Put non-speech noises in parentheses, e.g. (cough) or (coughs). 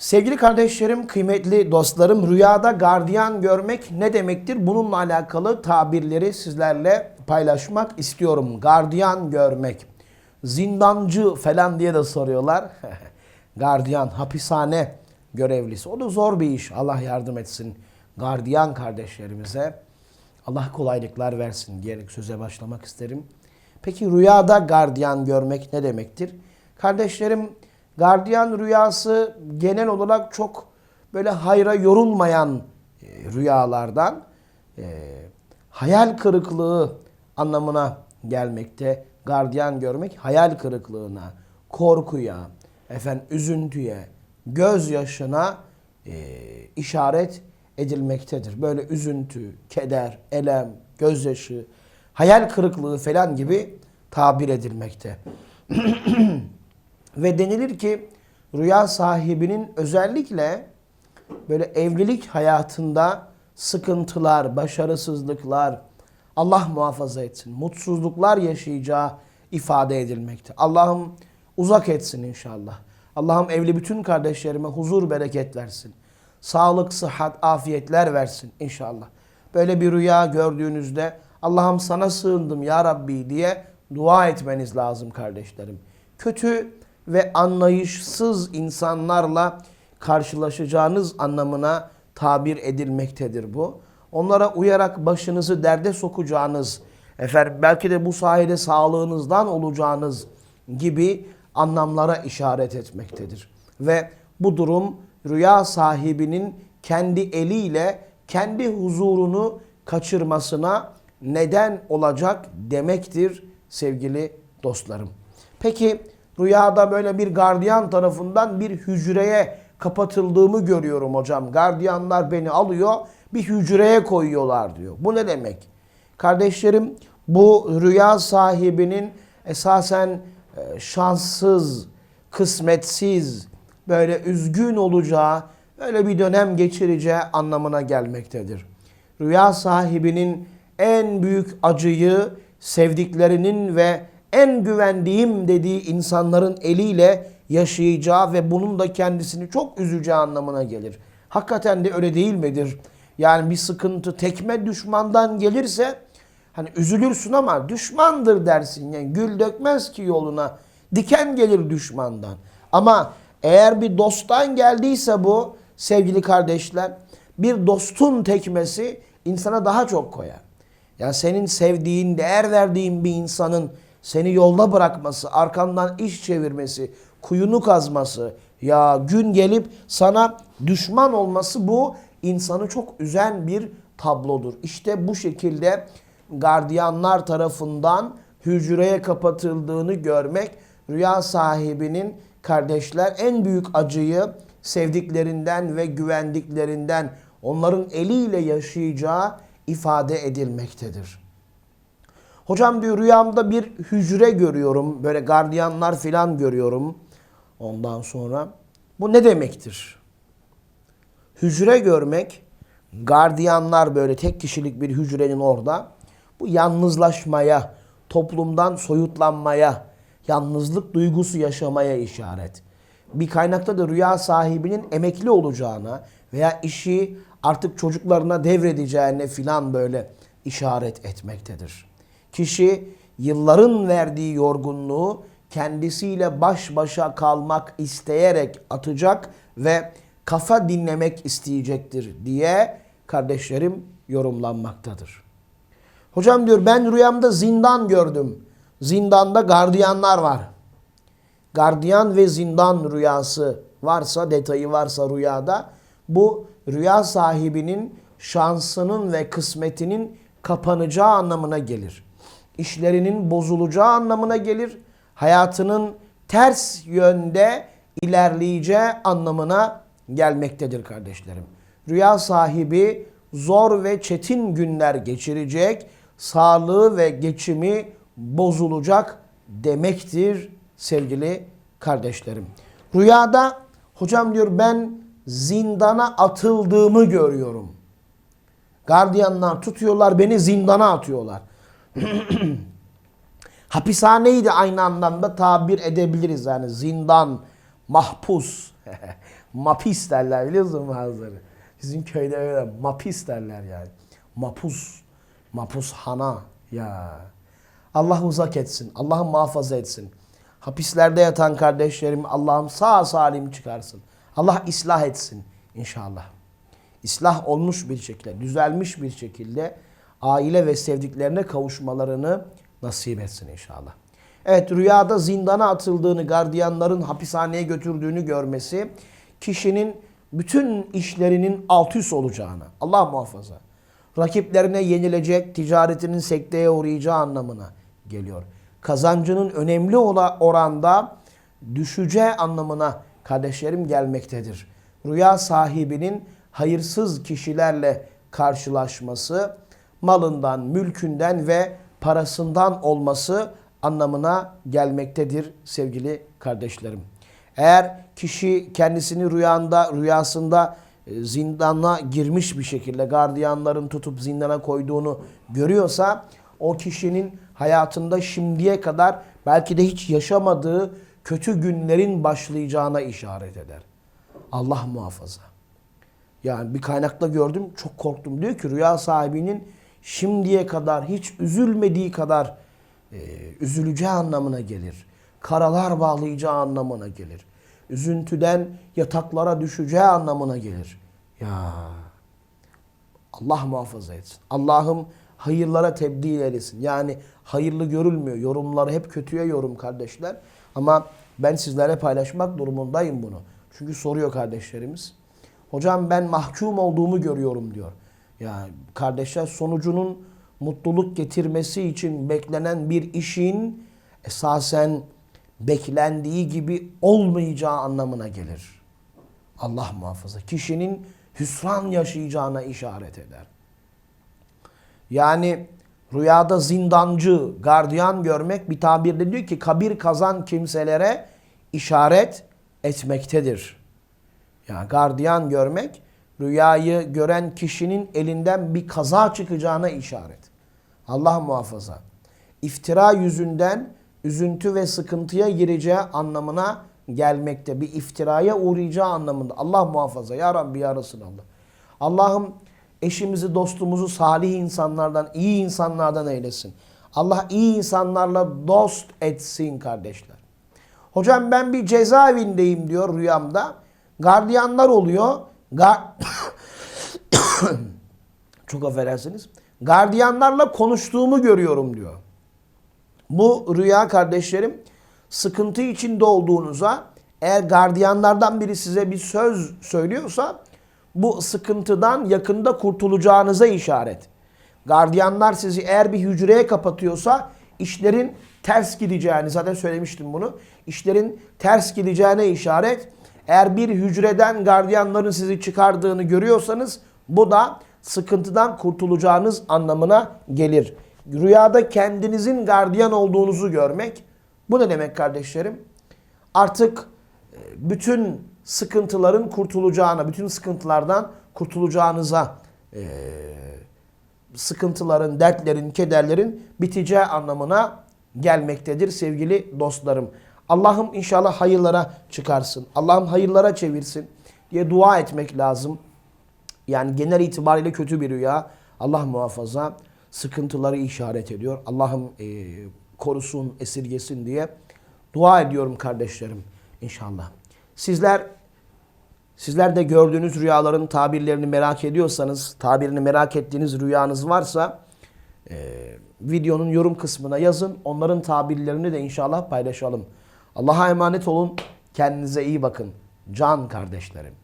Sevgili kardeşlerim, kıymetli dostlarım, rüyada gardiyan görmek ne demektir? Bununla alakalı tabirleri sizlerle paylaşmak istiyorum. Gardiyan görmek. Zindancı falan diye de soruyorlar. (laughs) gardiyan, hapishane görevlisi. O da zor bir iş. Allah yardım etsin gardiyan kardeşlerimize. Allah kolaylıklar versin diyerek söze başlamak isterim. Peki rüyada gardiyan görmek ne demektir? Kardeşlerim gardiyan rüyası genel olarak çok böyle hayra yorulmayan e, rüyalardan e, hayal kırıklığı anlamına gelmekte. Gardiyan görmek hayal kırıklığına, korkuya, efendim üzüntüye, gözyaşına e, işaret edilmektedir. Böyle üzüntü, keder, elem, gözyaşı, hayal kırıklığı falan gibi tabir edilmekte. (clears throat) Ve denilir ki rüya sahibinin özellikle böyle evlilik hayatında sıkıntılar, başarısızlıklar, Allah muhafaza etsin, mutsuzluklar yaşayacağı ifade edilmekte. Allah'ım uzak etsin inşallah. Allah'ım evli bütün kardeşlerime huzur, bereket versin. Sağlık, sıhhat, afiyetler versin inşallah. Böyle bir rüya gördüğünüzde Allah'ım sana sığındım ya Rabbi diye dua etmeniz lazım kardeşlerim. Kötü ve anlayışsız insanlarla karşılaşacağınız anlamına tabir edilmektedir bu. Onlara uyarak başınızı derde sokacağınız, efendim belki de bu sayede sağlığınızdan olacağınız gibi anlamlara işaret etmektedir. Ve bu durum rüya sahibinin kendi eliyle kendi huzurunu kaçırmasına neden olacak demektir sevgili dostlarım. Peki rüyada böyle bir gardiyan tarafından bir hücreye kapatıldığımı görüyorum hocam. Gardiyanlar beni alıyor bir hücreye koyuyorlar diyor. Bu ne demek? Kardeşlerim bu rüya sahibinin esasen e, şanssız, kısmetsiz, böyle üzgün olacağı, öyle bir dönem geçireceği anlamına gelmektedir. Rüya sahibinin en büyük acıyı sevdiklerinin ve en güvendiğim dediği insanların eliyle yaşayacağı ve bunun da kendisini çok üzeceği anlamına gelir. Hakikaten de öyle değil midir? Yani bir sıkıntı tekme düşmandan gelirse hani üzülürsün ama düşmandır dersin. Yani gül dökmez ki yoluna. Diken gelir düşmandan. Ama eğer bir dosttan geldiyse bu sevgili kardeşler bir dostun tekmesi insana daha çok koyar. Yani senin sevdiğin, değer verdiğin bir insanın seni yolda bırakması, arkandan iş çevirmesi, kuyunu kazması, ya gün gelip sana düşman olması bu insanı çok üzen bir tablodur. İşte bu şekilde gardiyanlar tarafından hücreye kapatıldığını görmek rüya sahibinin kardeşler en büyük acıyı sevdiklerinden ve güvendiklerinden onların eliyle yaşayacağı ifade edilmektedir. Hocam diyor rüyamda bir hücre görüyorum. Böyle gardiyanlar filan görüyorum. Ondan sonra bu ne demektir? Hücre görmek, gardiyanlar böyle tek kişilik bir hücrenin orada. Bu yalnızlaşmaya, toplumdan soyutlanmaya, yalnızlık duygusu yaşamaya işaret. Bir kaynakta da rüya sahibinin emekli olacağına veya işi artık çocuklarına devredeceğine filan böyle işaret etmektedir. Kişi yılların verdiği yorgunluğu kendisiyle baş başa kalmak isteyerek atacak ve kafa dinlemek isteyecektir diye kardeşlerim yorumlanmaktadır. Hocam diyor ben rüyamda zindan gördüm. Zindanda gardiyanlar var. Gardiyan ve zindan rüyası varsa, detayı varsa rüyada bu rüya sahibinin şansının ve kısmetinin kapanacağı anlamına gelir. İşlerinin bozulacağı anlamına gelir. Hayatının ters yönde ilerleyeceği anlamına gelmektedir kardeşlerim. Rüya sahibi zor ve çetin günler geçirecek, sağlığı ve geçimi bozulacak demektir sevgili kardeşlerim. Rüyada hocam diyor ben zindana atıldığımı görüyorum. Gardiyanlar tutuyorlar beni zindana atıyorlar. (clears throat) Hapishaneyi de aynı anlamda tabir edebiliriz. Yani zindan, mahpus. (laughs) Mapis derler biliyorsun bazıları. Bizim köyde öyle mapis derler yani. Mapus. Mapus hana. Ya. Allah uzak etsin. Allah muhafaza etsin. Hapislerde yatan kardeşlerim Allah'ım sağ salim çıkarsın. Allah ıslah etsin inşallah. İslah olmuş bir şekilde, düzelmiş bir şekilde aile ve sevdiklerine kavuşmalarını nasip etsin inşallah. Evet rüyada zindana atıldığını, gardiyanların hapishaneye götürdüğünü görmesi kişinin bütün işlerinin alt üst olacağını, Allah muhafaza, rakiplerine yenilecek, ticaretinin sekteye uğrayacağı anlamına geliyor. Kazancının önemli oranda düşeceği anlamına kardeşlerim gelmektedir. Rüya sahibinin hayırsız kişilerle karşılaşması, malından, mülkünden ve parasından olması anlamına gelmektedir sevgili kardeşlerim. Eğer kişi kendisini rüyanda, rüyasında e, zindana girmiş bir şekilde gardiyanların tutup zindana koyduğunu görüyorsa o kişinin hayatında şimdiye kadar belki de hiç yaşamadığı kötü günlerin başlayacağına işaret eder. Allah muhafaza. Yani bir kaynakta gördüm çok korktum. Diyor ki rüya sahibinin şimdiye kadar hiç üzülmediği kadar e, üzüleceği anlamına gelir. Karalar bağlayacağı anlamına gelir. Üzüntüden yataklara düşeceği anlamına gelir. Ya Allah muhafaza etsin. Allah'ım hayırlara tebdil eylesin. Yani hayırlı görülmüyor. Yorumları hep kötüye yorum kardeşler. Ama ben sizlere paylaşmak durumundayım bunu. Çünkü soruyor kardeşlerimiz. Hocam ben mahkum olduğumu görüyorum diyor. Ya kardeşler sonucunun mutluluk getirmesi için beklenen bir işin esasen beklendiği gibi olmayacağı anlamına gelir. Allah muhafaza. Kişinin hüsran yaşayacağına işaret eder. Yani rüyada zindancı, gardiyan görmek bir tabirle diyor ki kabir kazan kimselere işaret etmektedir. Yani gardiyan görmek rüyayı gören kişinin elinden bir kaza çıkacağına işaret. Allah muhafaza. İftira yüzünden üzüntü ve sıkıntıya gireceği anlamına gelmekte. Bir iftiraya uğrayacağı anlamında. Allah muhafaza. Ya Rabbi ya Resulallah. Allah'ım eşimizi, dostumuzu salih insanlardan, iyi insanlardan eylesin. Allah iyi insanlarla dost etsin kardeşler. Hocam ben bir cezaevindeyim diyor rüyamda. Gardiyanlar oluyor. (coughs) Çok affedersiniz. Gardiyanlarla konuştuğumu görüyorum diyor. Bu rüya kardeşlerim sıkıntı içinde olduğunuza eğer gardiyanlardan biri size bir söz söylüyorsa bu sıkıntıdan yakında kurtulacağınıza işaret. Gardiyanlar sizi eğer bir hücreye kapatıyorsa işlerin ters gideceğini zaten söylemiştim bunu. İşlerin ters gideceğine işaret. Eğer bir hücreden gardiyanların sizi çıkardığını görüyorsanız bu da sıkıntıdan kurtulacağınız anlamına gelir. Rüyada kendinizin gardiyan olduğunuzu görmek bu ne demek kardeşlerim? Artık e, bütün sıkıntıların kurtulacağına, bütün sıkıntılardan kurtulacağınıza, e, sıkıntıların, dertlerin, kederlerin biteceği anlamına gelmektedir sevgili dostlarım. Allah'ım inşallah hayırlara çıkarsın. Allah'ım hayırlara çevirsin diye dua etmek lazım. Yani genel itibariyle kötü bir rüya. Allah muhafaza sıkıntıları işaret ediyor. Allah'ım e, korusun, esirgesin diye dua ediyorum kardeşlerim inşallah. Sizler sizler de gördüğünüz rüyaların tabirlerini merak ediyorsanız, tabirini merak ettiğiniz rüyanız varsa e, videonun yorum kısmına yazın. Onların tabirlerini de inşallah paylaşalım. Allah'a emanet olun. Kendinize iyi bakın. Can kardeşlerim.